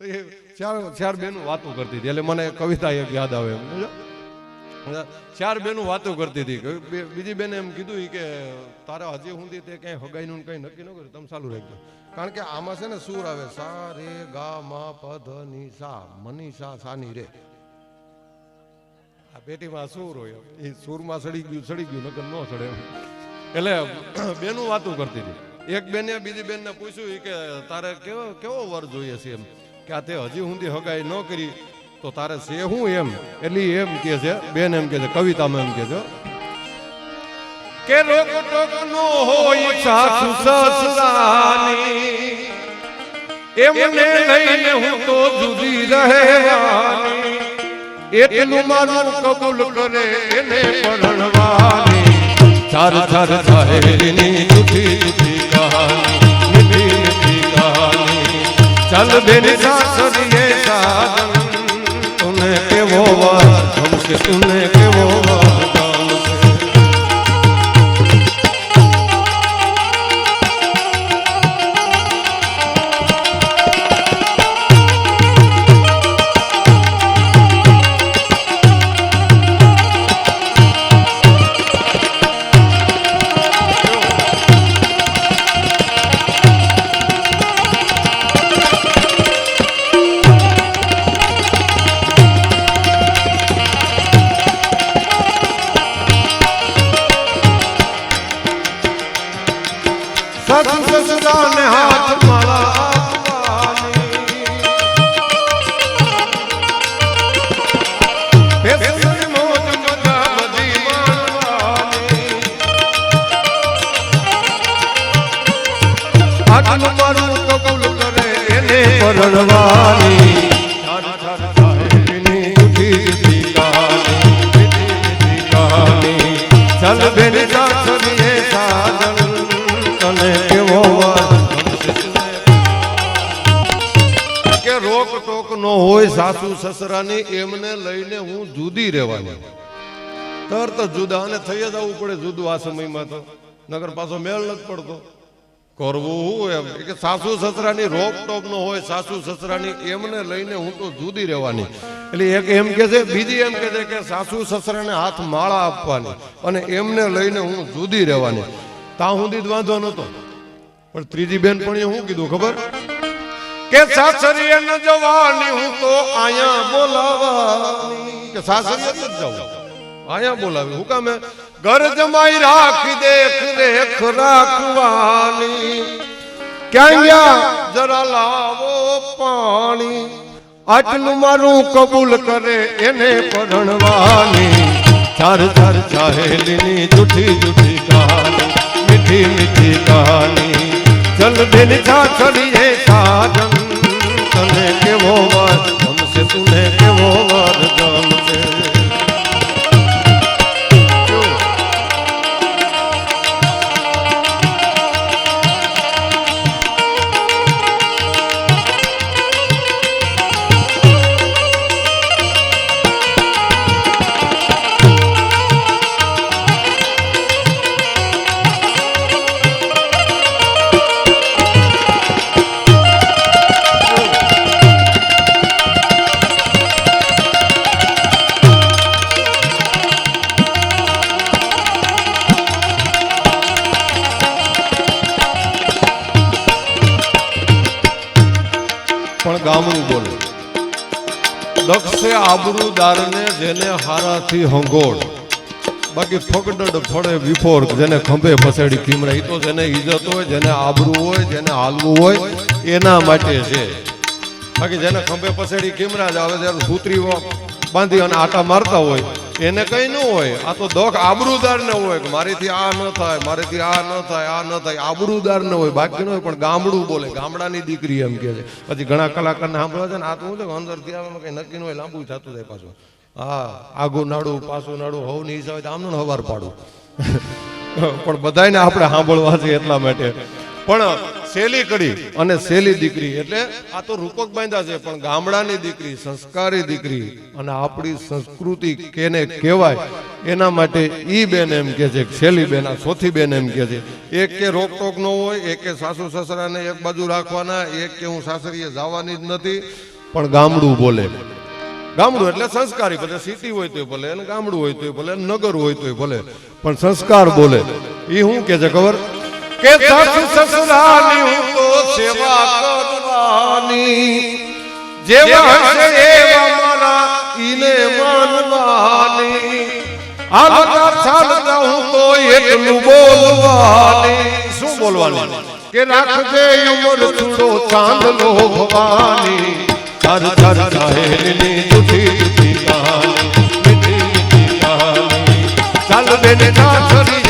એ ચાર બેનું વાતો કરતી હતી. એટલે મને કવિતા એક યાદ આવે એમ? ચાર બેનું વાતો કરતી હતી. બીજી બેને એમ કીધું કે, તારે હજી સુધી તે ક્યાંય હગાઈનું કંઈ નક્કી ન કર્યું. તમે ચાલુ રાખજો. કારણ કે આમાં છે ને સૂર આવે, સા રે ગા મા પધની સા, મની સા સાની રે. આ પેટીમાં સૂર હોય એ સૂરમાં સડી ગયું સડી ગયું, નકર ન સડે એટલે બેનું વાતું કરતી હતી. એક બેને, બીજી બેનને પૂછ્યું કે, તારે કેવો કેવો વર જોઈએ છે એમ? કે આ તે હજી ઊંધી હગાઈ ન કરી, તો તારે છે હું એમ? એટલે એમ કે છે, બેન એમ કે છે, કવિતામાં એમ કે છે, કે રોક ટોક નો હોય સાસુ સસરાની, એમને લઈને હું તો જુદી રહેવાની, એટલું મારું કબૂલ કરે એને પરણવાની. ચાર ચાર ચાહેલીની જુઠી જુદી મીઠી કહાની. ચાલ બેન સાસરીએ સાજન તુને કેવો વાર ગમશે તુને કેવો વાર નો હોય સાસુ સસરાની, એમને લઈને હું જુદી રહેવાની. તરત જુદા, અને થઈ જવું પડે જુદું આ સમયમાં તો. નગર પાછો મેળ નથી પડતો. કરવું હું એમ? કે સાસુ સસરાની રોક ટોક નો હોય, સાસુ સસરાની એમને લઈને હું તો જુદી રહેવાની. એટલે એક એમ કે બીજી એમ કે કે સાસુ સસરાને હાથ માળા આપવાની અને એમને લઈને હું જુદી રહેવાની. ત્યાં સુધી જ વાંધો નતો પણ ત્રીજી બેન પણ શું કીધું, ખબર? કે સાસરીએ ન જવાની, હું તો આયા બોલાવા કે સાસરીએ ન જવું? આયા બોલાવી. હું કામે ઘર જમાઈ રાખી દેખ, રેખ રાખવાની. ક્યાં જરા લાવો પાણી, આટલું મારું કબૂલ કરે એને પરણવાની. ચાર ચાર ચાહેલીની જૂઠી જૂઠી કહાની, મીઠી મીઠી કહાની. ચલ બેન છાછડીએ સાજન, તને કેવો વાર ગમશે તુને કેવો વાર આબરૂદારને જેને હારાથી હંગોળ. બાકી ફગડડ ફળે વિફોર જેને ખંભે ફસેડી કીમરા એ તો જેને ઈજ્જત હોય, જેને આબરું હોય, જેને હાલવું હોય, એના માટે છે. બાકી જેને ખંભે પસેડી કીમરા જ આવે ત્યારે સૂત્રી બાંધી અને આટા મારતા હોય એને કઈ ન હોય. આ તો દોખ આબરૂદાર ને હોય કે મારીથી આ ન થાય મારીથી આ ન થાય આ ન થાય. આબરૂદાર ન હોય બાકી ન હોય પણ ગામડું બોલે. ગામડાની દીકરી એમ કે છે. પછી ઘણા કલાકારને સાંભળવા છે ને આ તો હું છે અંદરથી આવે કઈ નક્કી ન હોય લાંબુ થતું જાય પાછું. હા આગું નાડું પાછું નાડું હવની હિસાબે આમનું હવાર પાડું. પણ બધાયને આપણે સાંભળવા છે એટલા માટે. પણ સેલી કડી અને સેલી દીકરી એટલે આ તો રૂપક બાંધ્યા છે, પણ ગામડાની દીકરી, સંસ્કારી દીકરી અને આપણી સંસ્કૃતિ કેને કહેવાય, એના માટે ઈ બેન એમ કે છે સેલી બેન, આ સોથી બેન એમ કે છે. એક કે રોકટોક ન હોય, એક કે સાસુ સસરાને એક બાજુ રાખવાના, એક કે હું સાસરીએ જવાની જ નથી, પણ ગામડું બોલે. ગામડું એટલે સંસ્કારી, ભલે સિટી હોય તોય ભલે, અને ગામડું હોય તોય ભલે નગર હોય તોય ભલે, પણ સંસ્કાર બોલે. એ શું કે છે, ખબર? કે સાસુ સસરાની હું તો સેવા કરવાની. જેવા હશે એવા મારા ઈને માનવાની. આલતા ચાલતા હું તો એટલું બોલવાની. શું બોલવાની? કે રાખજે ઉમર છૂટો ચાંદલો ભવાની ધર ધર ચાહેલી જુઠી જુઠી કહાની મીઠી મીઠી કહાની ચાલ બેને ના છરી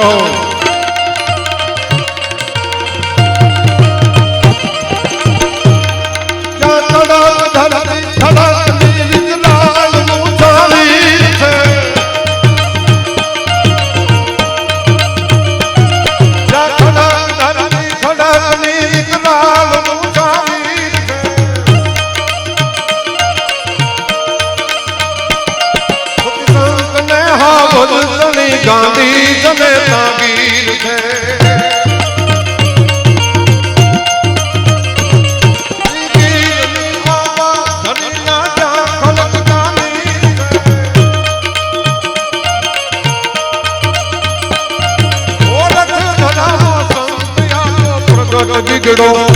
Oh. এবং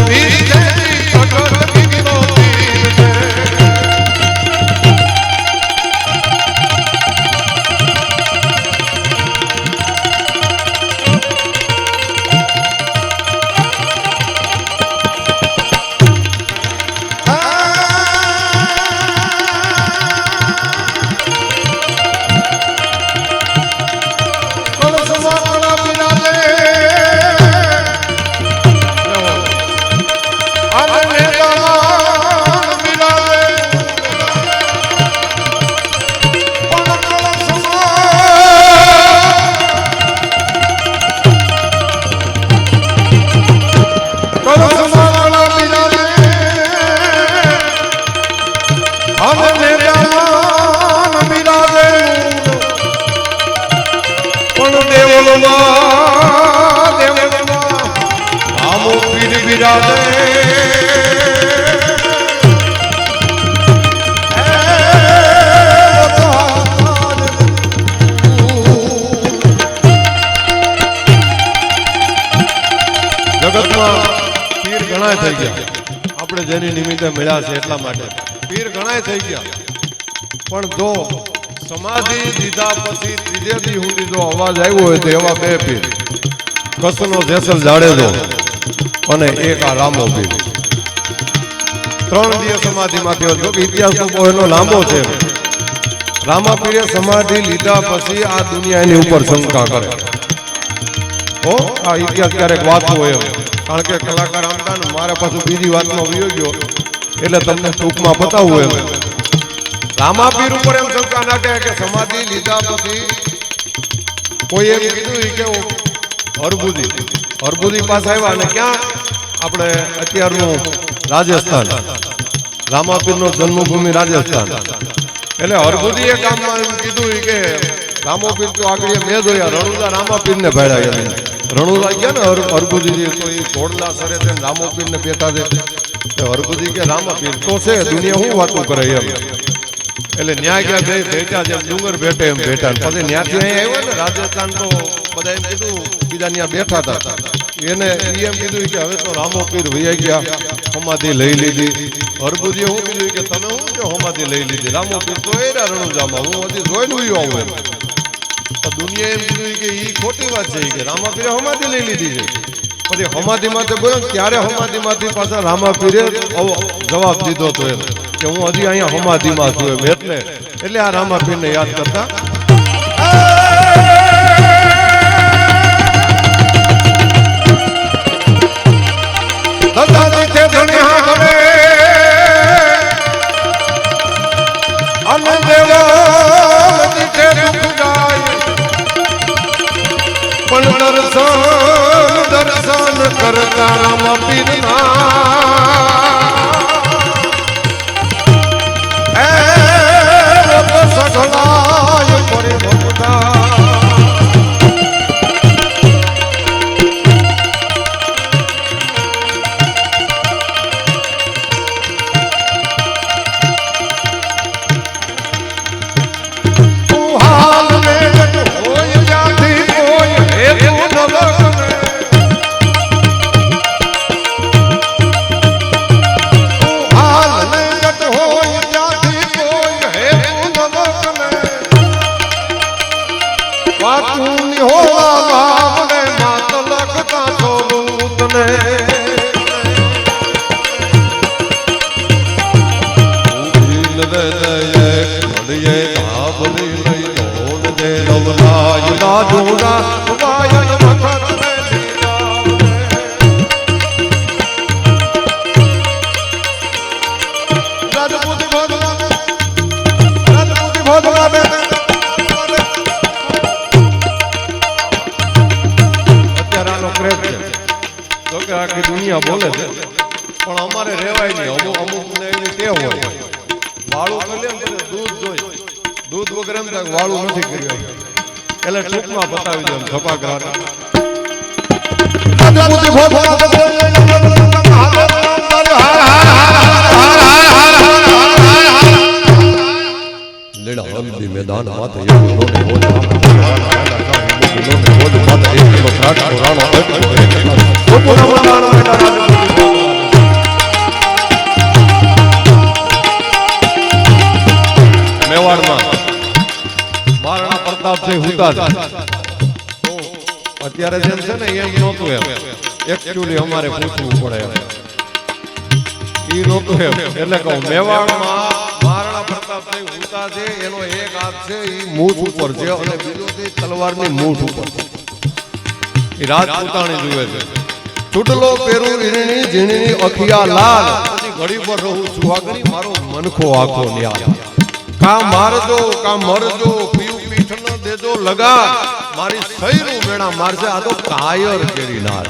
ઘણા થઈ ગયા. આપણે જેની નિમિત્તે મળ્યા છે એટલા માટે. પીર ઘણા થઈ ગયા. પણ જો સમાધિ દીધા પછી ત્રીજે દી સુધી જો અવાજ આવ્યો હોય તો એવા બે પીર. કસનો જેસલ જાડેજો. અને એક આ રામો પીર. ત્રણ દિવસ સમાધિમાંથી હતો. કે ઇતિહાસ તો એનો લાંબો છે. રામાપીરે સમાધિ લીધા પછી આ દુનિયા એની ઉપર શંકા કરે. હો, આ ઇતિહાસ ક્યારેક વાંચવો હોય કારણ કે કલાકાર આમતા ને મારે પાછું બીજી વાતમાં વિયો ગયો. એટલે તમને ટૂંકમાં બતાવવું એમ. રામાપીર ઉપર એમ શંકા નાખે કે સમાધિ લીધા પછી કોઈ એમ કીધું કે હરબુદી હરબુદી પાસે આવ્યા અને ક્યાં આપણે અત્યારનું રાજસ્થાન? રામાપીરનો જન્મભૂમિ રાજસ્થાન. એટલે હરબુદીએ કામમાં એમ કીધું કે રામોપીર તો આગળ મેં જોયા, રણુદા રામાપીરને ભાડ્યા ગયા રણુદા ગયા ને હર- હરબુદીજી તો એ ઘોડલા સરે છે રામોપીરને બેઠા છે. તો કે રામાપીર તો છે, દુનિયા શું વાતું કરે એમ. એટલે ન્યાય ગયા બે ભેટા જેમ ડુંગર ભેટે એમ ભેટા પછી ન્યાથી અહીં આવ્યો ને, રાજસ્થાન તો બધા એમ કીધું બીજા ત્યાં બેઠા હતા. એને એમ કીધું કે હવે તો રામો પીર વૈયા ગયા સમાધિ લઈ લીધી. હરબુજીએ હું કીધું કે તમે હું કે સમાધિ લઈ લીધી? રામો પીર તો એરા રણુજામાં, હું હજી જોઈને ઉયો આવું એમ. દુનિયા એમ કીધું કે એ ખોટી વાત છે, કે રામા પીરે સમાધિ લઈ લીધી છે. પછી સમાધિ માંથી બોલ્યો ત્યારે સમાધિ માંથી પાછા રામા પીરે? જવાબ દીધો હતો કે હું હજી અહીંયા સમાધિમાં છું એમ, એટલે એટલે આ રામા પીરને યાદ કરતા દાદાજી તે ધણ્યા ગમે અને દેવાજી તે દુઃખ જાય પણ દર્શન દર્શન કરતા રામ પીરના છોડું વગર એમ વાળું નથી કર્યું એટલે ટૂંકમાં બતાવી દે ધપાકરા લેડા હલ્દી મેદાન માથે એવું લોને બોલ. લોને બોલ માથે એક કિલો ત્રાટ રાણો એક કિલો એક કિલો સુપુરા મંડાણો બેટા રાજપૂત મેવાડમાં મહારાણા પ્રતાપ છે હુતા અત્યારે જેમ છે ને, એમ નહોતું એમ. એકચ્યુઅલી અમારે પૂછવું પડે ઈ નહોતું એમ. એટલે કહું, મેવાડમાં મહારાણા પ્રતાપ સિંહ હુતા છે, એનો એક હાથ છે એ મૂઠ ઉપર છે અને બીજો છે તલવારની મૂઠ ઉપર એ રાજપૂતાણી જુએ છે. ચૂડલો પેરું ઈરણી ઝીણી અખિયા લાલ. ઘડી પર રહું સુહાગણી મારો મનખો આખો ન્યાલ કા મારજો, કા મરજો પીયું લગા મારી સૈરું મેણા મારશે આ તો કાયર કેરી નાર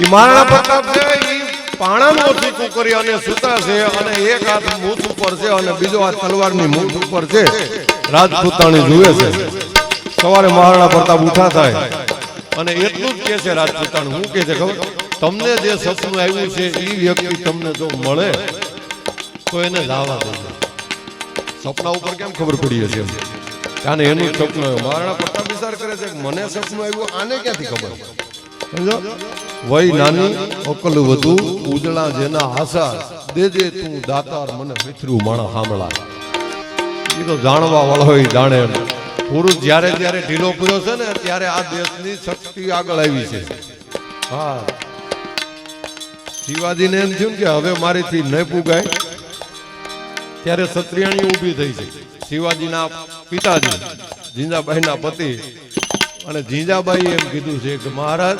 ઈ મહારાણા પ્રતાપ છે ઈ પાણાનું ઓછીકું કરી અને સુતા છે અને એક હાથ મૂઠ ઉપર છે અને બીજો હાથ તલવારની મૂઠ ઉપર છે, રાજપૂતાણી જુએ છે. સવારે મહારાણા પ્રતાપ ઉઠા થાય. અને એટલું જ કે છે રાજપૂતાણી, હું કે છે, ખબર? તમને જે સપનું આવ્યું છે એ વ્યક્તિ તમને જો મળે, તો એને લાવા દેજો. સપના ઉપર કેમ ખબર પડી હશે? કે એનું સપનું આવ્યું. મહારાણા પ્રતાપ વિચાર કરે છે મને સપનું આવ્યું, આને ક્યાંથી ખબર? વય નાની, અકલ વધુ, ઉજળા જેના હાસા દેજે તું દાતાર, મને મિથરું માણા સાંભળા એ તો જાણવા વાળો હોય, જાણે પુરુષ જ્યારે જ્યારે ઢીલો પૂર્યો છે ને, ત્યારે આ દેશની શક્તિ આગળ આવી છે. હા. શિવાજીને એમ થયું કે હવે મારીથી ન પુગાય. ત્યારે સત્રિયાણી ઊભી થઈ છે. શિવાજીના પિતાજી, જીંજાબાઈના પતિ. અને જીંજાબાઈ એમ કીધું છે કે મહારાજ,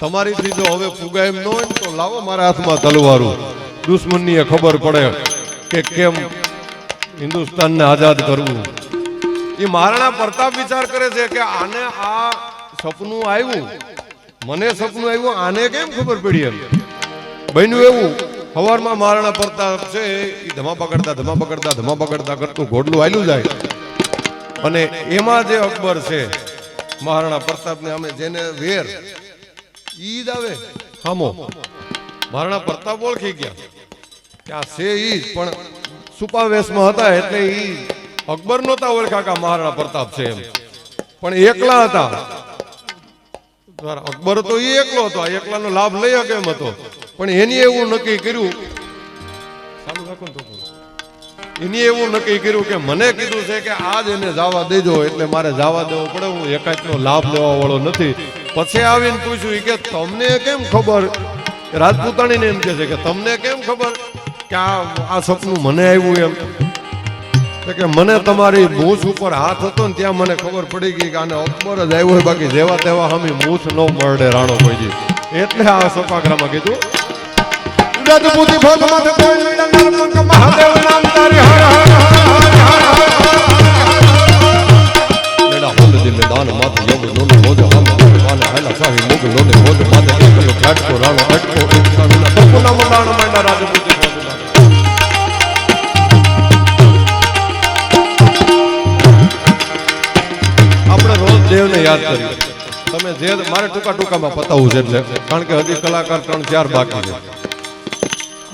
તમારીથી જો હવે ફુગા એમ ન હોય તો લાવો મારા હાથમાં તલવારું. દુશ્મનની ખબર પડે કે કેમ હિન્દુસ્તાનને આઝાદ કરવું. એ મહારાણા પ્રતાપ વિચાર કરે છે કે આને આ સપનું આવ્યું. મને સપનું આવ્યું, આને કેમ ખબર પડી એમ? બન્યું એવું. સવારમાં મહારાણા પ્રતાપ છે. એ ધમા પકડતા ધમા પકડતા ધમા પકડતા કરતું ઘોડલું હાલ્યું જાય. અને એમાં જે અકબર છે મહારાણા પ્રતાપને અમે જેને વેર, ઈદ આવે. હામો. મહારાણા પ્રતાપ ઓળખી ગયા. ત્યાં છે ઈ પણ સુપાવેશમાં હતા એટલે ઈ અકબર નહોતા ઓળખ્યા કે મહારાણા પ્રતાપ છે એમ. પણ એકલા હતા. અકબર તો એ એકલો હતો. એકલાનો લાભ લઈ શકે એમ હતો. પણ એની એવું નક્કી કર્યું. એની એવું નક્કી કર્યું કે મને કીધું છે કે આજ એને જવા દેજો એટલે મારે જવા દેવો પડે હું એકાંતનો લાભ લેવા વાળો નથી પછી આવીને પૂછ્યું કે તમને કેમ ખબર રાજપૂતાણીને એમ કે છે કે તમને કેમ ખબર કે આ આ સપનું મને આવ્યું એમ કે મને તમારી મૂછ ઉપર હાથ હતો ને ત્યાં મને ખબર પડી ગઈ કે આને અકબર જ આવ્યો બાકી જેવા તેવા હમી મૂછ ન મળે રાણો કોઈ. એટલે આ સપાગ્રામાં કીધું રાજપૂતી ભોગ દાન માથ યોગ ના આપણે રોજ યાદ કરીએ. તમે જે મારે ટૂંકા ટૂંકામાં પતાવવું છે એટલે. કારણ કે હજી કલાકાર ત્રણ ચાર બાકી છે.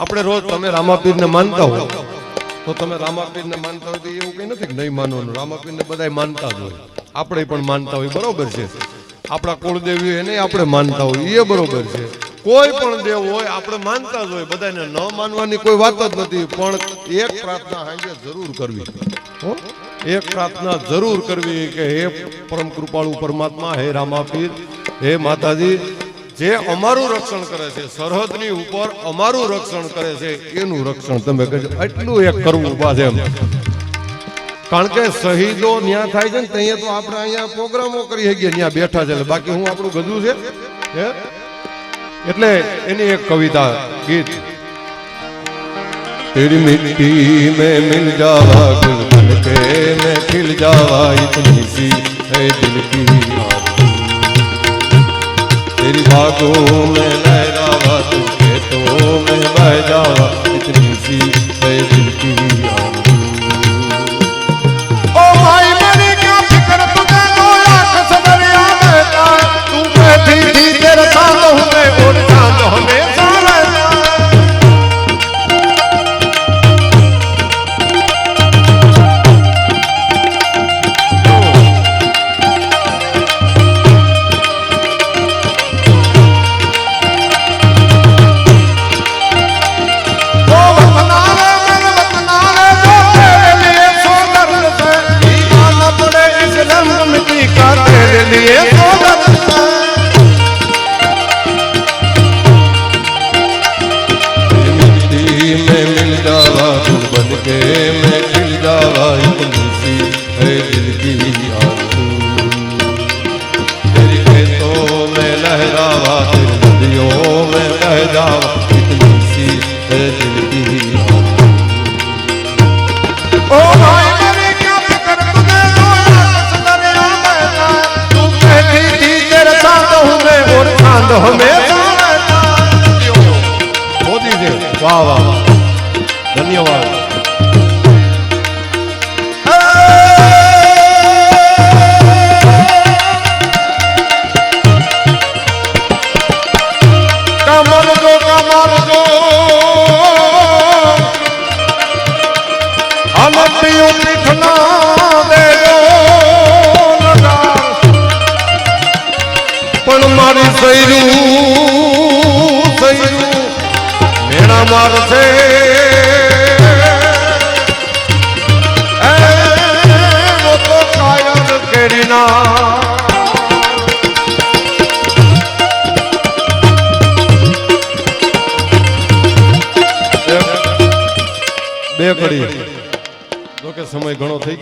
આપણે રોજ તમે રામાપીરને માનતા હો તો તમે રામાપીરને માનતા હોય તો એવું કઈ નથી નહીં માનવાનું. રામાપીરને બધાય માનતા જ હોય. આપણે પણ માનતા હોય. બરોબર છે. આપણા કુળદેવી એને આપણે માનતા હોય. એ બરોબર છે. કોઈ પણ દેવ હોય, આપણે માનતા જ હોય. બધાને ન માનવાની કોઈ વાત જ નથી. પણ એક પ્રાર્થના હાંજે જરૂર કરવી? એક પ્રાર્થના જરૂર કરવી કે હે પરમ કૃપાળુ પરમાત્મા, હે રામાપીર, હે માતાજી જે અમારું રક્ષણ કરે છે સરહદની ઉપર અમારું રક્ષણ કરે છે એનું રક્ષણ તમે કરજો એટલું એક કરવું બસ એમ કારણ કે શહીદો ન્યા થાય છે ને ત્યાં તો આપણે અહીંયા પ્રોગ્રામો કરી શકીએ ત્યાં બેઠા છે એટલે બાકી હું આપણું ગજું છે હે એટલે એની એક કવિતા ગીત तेरी मिट्टी में मिल जावा गुल बन के मैं खिल जावा इतनी सी है दिल की ભાગો મેં લહેરાવા તું કે તો મેં બજાવા.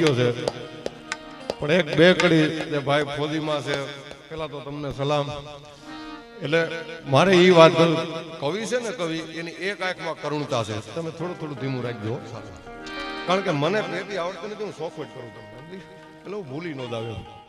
ગયો છે. પણ એક બે કડી ભાઈ ફોજીમાં છે. પેલા તો તમને સલામ. એટલે મારે એ વાત કવિ છે ને કવિ, એની એક આંખમાં કરુણતા છે. તમે થોડું થોડું ધીમું રાખજો કારણ કે મને પેટી આવડતી નથી, હું સોફટ કરું તમને. એટલે હું ભૂલી ન એમ.